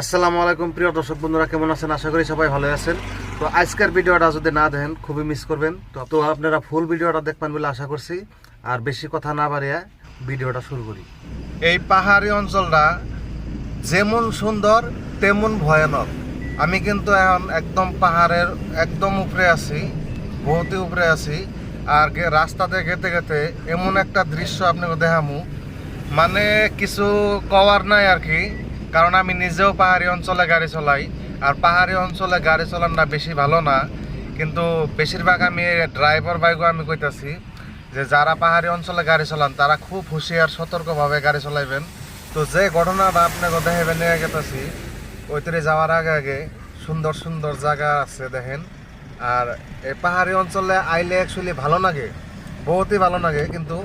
আসসালামু আলাইকুম, প্রিয় দর্শক বন্ধুরা, কেমন আছেন? আশা করি সবাই ভালো আছেন। তো আজকের ভিডিওটা যদি না দেখেন, খুবই মিস করবেন। তো তো আপনারা ফুল ভিডিওটা দেখবেন বলে আশা করছি। আর বেশি কথা না বাড়িয়ে ভিডিওটা শুরু করি। এই পাহাড়ি অঞ্চলটা যেমন সুন্দর, তেমন ভয়ানক। আমি কিন্তু এখন একদম পাহাড়ের একদম উপরে আছি বহুতই উপরে আছি। আর রাস্তাতে গেতে গেতে এমন একটা দৃশ্য আপনাকে দেখামু। মানে কিছু কওয়ার নাই আর কি। কারণ আমি নিজেও পাহাড়ি অঞ্চলে গাড়ি চলাই, আর পাহাড়ি অঞ্চলে গাড়ি চলানটা বেশি ভালো না। কিন্তু বেশিরভাগ আমি ড্রাইভার বাইকও আমি কইতাছি যে যারা পাহাড়ি অঞ্চলে গাড়ি চলান, তারা খুব হুঁশিয়ার, সতর্কভাবে গাড়ি চলাইবেন। তো যে ঘটনাটা আপনাকে দেখাবেন নিয়ে গেতেছি, ওইতরে যাওয়ার আগে আগে সুন্দর সুন্দর জায়গা আছে দেখেন। আর এই পাহাড়ি অঞ্চলে আইলে অ্যাকচুয়ালি ভালো লাগে, বহুতই ভালো লাগে, কিন্তু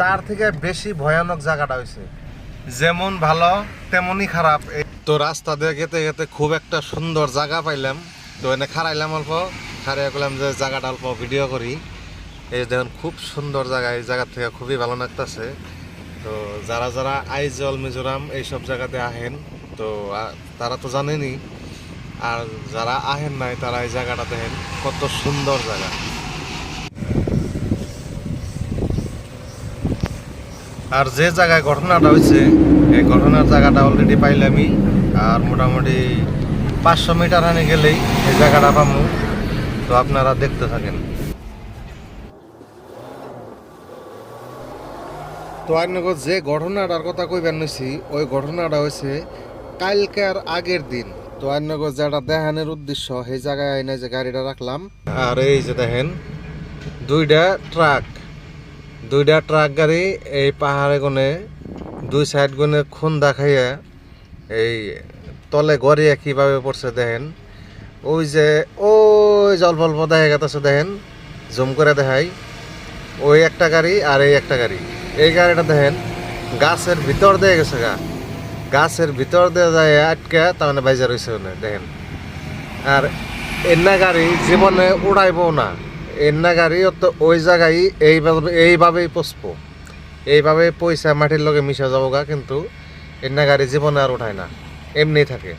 তার থেকে বেশি ভয়ানক জায়গাটা হয়েছে যেমন ভালো, তেমনই খারাপ। তো রাস্তা দিয়ে গেতে গেতে খুব একটা সুন্দর জায়গা পাইলাম। তো এনে খারাইলাম অল্প খারাই করলাম যে জায়গাটা অল্প ভিডিও করি। এই দেখুন, খুব সুন্দর জায়গা, এই জায়গা থেকে খুবই ভালো লাগতেছে। তো যারা যারা আইজল, মিজোরাম এইসব জায়গাতে আহেন, তো তারা তো জানেনই। আর যারা আহেন নাই, তারা এই জায়গাটা দেখেন, কত সুন্দর জায়গা। আর যে জায়গায় ঘটনাটা হয়েছে, এই ঘটনার জায়গাটা অলরেডি পাইলামই। আর মোটামুটি পাঁচশো মিটার হানি গেলেই এই জায়গাটা পামু। তো আপনারা দেখতে থাকেন। তো আপনাকে যে ঘটনাটার কথা কইবেন নিছি, ওই ঘটনাটা হয়েছে কালকের আগের দিন। তো আপনাকে যেটা দেখানোর উদ্দেশ্য, সেই জায়গায় আইনে যে গাড়িটা রাখলাম। আর এই যে দেখেন, দুইটা ট্রাক। দুইটা ট্রাক গাড়ি এই পাহাড়ে গনে, দুই সাইড গনে খুন দেখাইয়া এই তলে গড়িয়া কীভাবে পড়ছে দেখেন। ওই যে, ওই জল্প অল্প দেখা গেছে দেখেন, জুম করে দেখাই। ওই একটা গাড়ি আর এই একটা গাড়ি। এই গাড়িটা দেখেন, গাছের ভিতর দিয়ে গেছে গা। গাছের ভিতর দিয়ে যায় আটকে তার মানে বাইজা রয়েছে দেখেন। আর এন্না গাড়ি জীবনে উড়াইবও না। এন্না গাড়ি অত ওই জায়গায় এইভাবে এইভাবেই পচব এইভাবে পয়সা মাটির লগে মিশা যাব গা কিন্তু এন্না গাড়ি জীবনে আর উঠায় না। এমনি থাকে।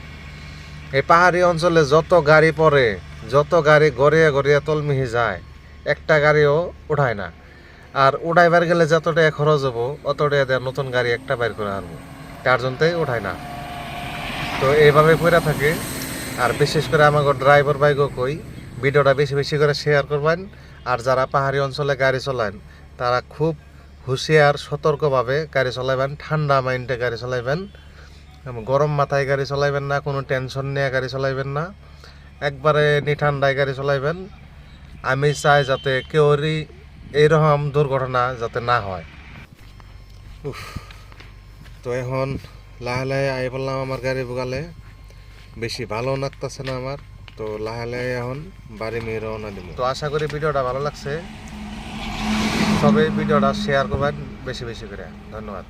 এই পাহাড়ি অঞ্চলে যত গাড়ি পড়ে, যত গাড়ি গড়িয়া গড়িয়া তলমিহি যায়, একটা গাড়িও উঠায় না। আর উঠাইবার গেলে যতটা খরচ হব অতটা দেয় নতুন গাড়ি একটা বাইর করে আনব। তার উঠায় না। তো এইভাবে করে থাকে। আর বিশেষ করে আমাকে ড্রাইভার বাইকও কই ভিডিওটা বেশি বেশি করে শেয়ার করবেন। আর যারা পাহাড়ি অঞ্চলে গাড়ি চলান, তারা খুব হুঁশিয়ার, সতর্কভাবে গাড়ি চলাইবেন, ঠান্ডা মাইন্ডে গাড়ি চলাইবেন গরম মাথায় গাড়ি চলাইবেন না, কোনো টেনশন নিয়ে গাড়ি চলাইবেন না। একবারে নি ঠান্ডায় গাড়ি চলাইবেন। আমি চাই যাতে কেউরই এইরকম দুর্ঘটনা যাতে না হয়। উফ, তো এখন লাহে লাহে আই বললাম আমার গাড়ি বুগালে। বেশি ভালো লাগতেছে না আমার। তো লাহালে এখন বাড়ি মেয়ে রওনা দিব। তো আশা করি ভিডিওটা ভালো লাগছে। সবাই ভিডিওটা শেয়ার করবেন বেশি বেশি করে। ধন্যবাদ।